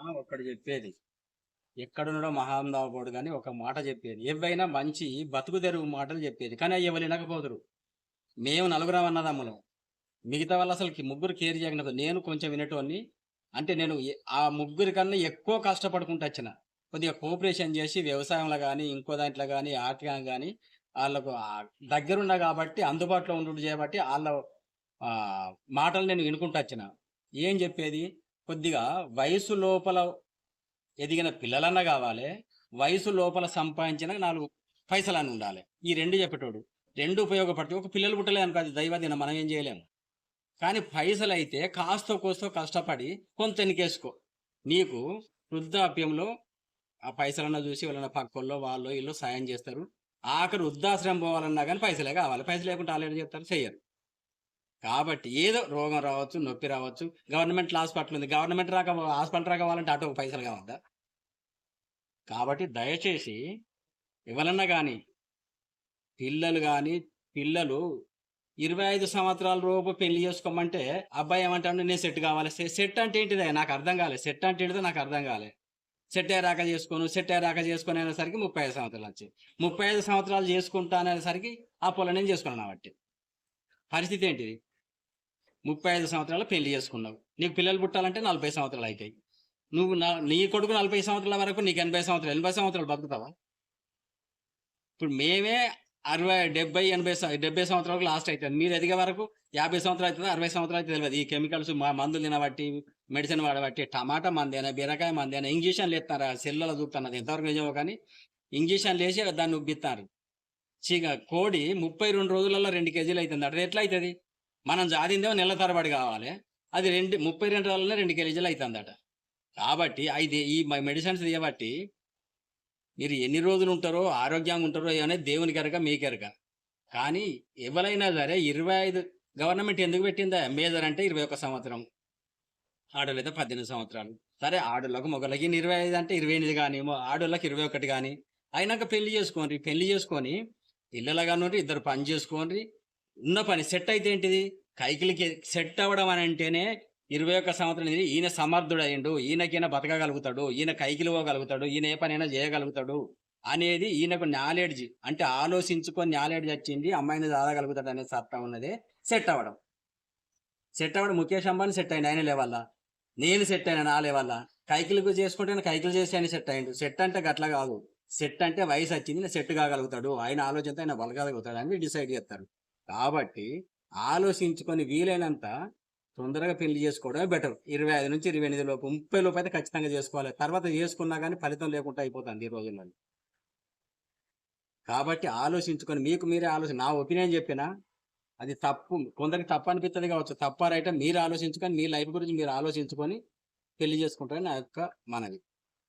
ఒక్కడు చెప్పేది. ఎక్కడున్నాడో మహాందావుడు కానీ ఒక మాట చెప్పేది. ఏవైనా మంచి బతుకు తెరువు మాటలు చెప్పేది. కానీ అవి ఎవరు వినకపోదురు. మేము నలుగురం అన్నదమ్ములం. మిగతా వాళ్ళు అసలు ముగ్గురు కేర్ చేయకపోతే నేను కొంచెం వినటోని అంటే నేను ఆ ముగ్గురి కన్నా ఎక్కువ కష్టపడుకుంటూ వచ్చిన. కొద్దిగా కోఆపరేషన్ చేసి వ్యవసాయంలో కానీ ఇంకో దాంట్లో కానీ ఆర్థికంగా కానీ వాళ్ళకు దగ్గరున్నా కాబట్టి అందుబాటులో ఉండు చేయబట్టి వాళ్ళ మాటలు నేను వినుకుంటూ వచ్చిన. ఏం చెప్పేది? కొద్దిగా వయసు లోపల ఎదిగిన పిల్లలన్నా కావాలి వయసు లోపల సంపాదించిన నాలుగు పైసలన్నీ ఉండాలి. ఈ రెండు చెప్పేటోడు. రెండు ఉపయోగపడతాయి. ఒక పిల్లలు పుట్టలే అనుకో అది దైవదిన మనం ఏం చేయలేము కానీ పైసలు అయితే కాస్త కోస్తో కష్టపడి కొంత ఎనికేసుకో నీకు వృద్ధాప్యంలో ఆ పైసలన్నా చూసి వాళ్ళ పక్కల్లో వాళ్ళు వీళ్ళు సాయం చేస్తారు. ఆఖరు వృద్ధాశ్రమం పోవాలన్నా కానీ పైసలే కావాలి. పైసలు లేకుంటే ఆల్రెడీ చెప్తారు చెయ్యరు. కాబట్టి ఏదో రోగం రావచ్చు నొప్పి రావచ్చు. గవర్నమెంట్ హాస్పిటల్ ఉంది. గవర్నమెంట్ రాక హాస్పిటల్ రావాలంటే అటు పైసలు కావద్దా? కాబట్టి దయచేసి ఎవరన్నా కానీ పిల్లలు కానీ పిల్లలు ఇరవై ఐదు సంవత్సరాల రూపు పెళ్ళి చేసుకోమంటే అబ్బాయి ఏమంటాడు? నేను సెట్ కావాలి. సెట్ అంటే ఏంటిదే? నాకు అర్థం కాలేదు సెట్ అంటే ఏంటిదో నాకు అర్థం కాలేదు సెట్ అయ్యాక చేసుకోను సెట్ అయ్యాక చేసుకుని అనేసరికి ముప్పై ఐదు సంవత్సరాలు వచ్చాయి. ముప్పై ఐదు సంవత్సరాలు చేసుకుంటా అనేసరికి ఆ పొలం నేను చేసుకున్నాను కాబట్టి. పరిస్థితి ఏంటిది? ముప్పై ఐదు సంవత్సరాలు పెళ్ళి చేసుకున్నావు. నీకు పిల్లలు పుట్టాలంటే నలభై సంవత్సరాలు అవుతాయి నువ్వు నా నీ కొడుకు నలభై సంవత్సరాల వరకు నీకు ఎనభై సంవత్సరాలు ఎనభై సంవత్సరాలు బతుకుతావా? ఇప్పుడు మేమే అరవై డెబ్బై ఎనభై డెబ్బై సంవత్సరాలకు లాస్ట్ అవుతుంది మీరు ఎదిగే వరకు యాభై సంవత్సరాలు అవుతుంది అరవై సంవత్సరాలు అయితే తెలియదు. ఈ కెమికల్స్ మా మందులు తినబట్టి మెడిసిన్ వాడబట్టి టమాటా మందేనా బీరకాయ మందేనా ఇంజక్షన్లు ఎత్తారు సెల్లలో చూపుతున్నది ఎంతవరకు నిజమో కానీ ఇంజక్షన్లు వేసి దాన్ని ఉబ్బిస్తారు చీక కోడి ముప్పై రెండు రోజులలో రెండు కేజీలు అవుతుంది. అట్లా ఎట్లా అవుతుంది? మనం జాదిందేమో నెల తరబడి కావాలి. అది రెండు ముప్పై రెండు రోజుల్లో రెండు కేజీలు అవుతుందట కాబట్టి అయితే ఈ మెడిసిన్స్ తీయబట్టి మీరు ఎన్ని రోజులు ఉంటారో ఆరోగ్యంగా ఉంటారో అనేది కరక మీ కరక కానీ ఎవరైనా సరే ఇరవై ఐదు గవర్నమెంట్ ఎందుకు పెట్టిందా? మేజర్ అంటే ఇరవై ఒక సంవత్సరం. ఆడోళ్ళు పద్దెనిమిది సంవత్సరాలు. సరే ఆడోళ్ళకు మొగలకి ఇరవై ఐదు అంటే ఇరవై ఎనిమిది కానీ ఆడోళ్ళకి ఇరవై ఒకటి కానీ. అయినాక పెళ్ళి చేసుకోండి పెళ్ళి చేసుకొని పిల్లలు కానీ ఇద్దరు పని చేసుకోండి. ఉన్న పని సెట్ అయితే ఏంటిది? కైకిలికి సెట్ అవ్వడం అని అంటేనే ఇరవై ఒక్క సంవత్సరం ఈయన సమర్థుడు అయ్యిండు ఈయనకైనా బతకగలుగుతాడు ఈయన కైకిలు పోగలుగుతాడు ఈయన ఏ పనైనా చేయగలుగుతాడు అనేది ఈయనకు నాలెడ్జ్ అంటే ఆలోచించుకొని నాలెడ్జ్ వచ్చింది అమ్మాయిని దాదగలుగుతాడు అనే సత్తా ఉన్నదే సెట్ అవ్వడం. సెట్ అవ్వడం ముఖేష్ అంబానీ సెట్ అయింది ఆయన లేవల్ల నేను సెట్ అయినా నా లేవల్ల కైకిలకు చేసుకుంటే కైకిలు చేసి ఆయన సెట్ అయ్యిండు సెట్ అంటే గట్లా కాదు. సెట్ అంటే వయసు వచ్చింది సెట్ కాగలుగుతాడు. ఆయన ఆలోచనతో ఆయన బలగలుగుతాడు అని డిసైడ్ చేస్తారు. కాబట్టి ఆలోచించుకొని వీలైనంత తొందరగా పెళ్ళి చేసుకోవడమే బెటర్. ఇరవై ఐదు నుంచి ఇరవై ఎనిమిది లోపు ముప్పై లోపు అయితే ఖచ్చితంగా చేసుకోవాలి. తర్వాత చేసుకున్నా కానీ ఫలితం లేకుండా అయిపోతుంది ఈ రోజుల్లో. కాబట్టి ఆలోచించుకొని మీకు మీరే ఆలోచన నా ఒపీనియన్ చెప్పినా అది తప్పు కొందరికి తప్పు అనిపిస్తుంది కావచ్చు. తప్పారైతే మీరు ఆలోచించుకొని మీ లైఫ్ గురించి మీరు ఆలోచించుకొని పెళ్ళి చేసుకుంటారని నా యొక్క మనవి.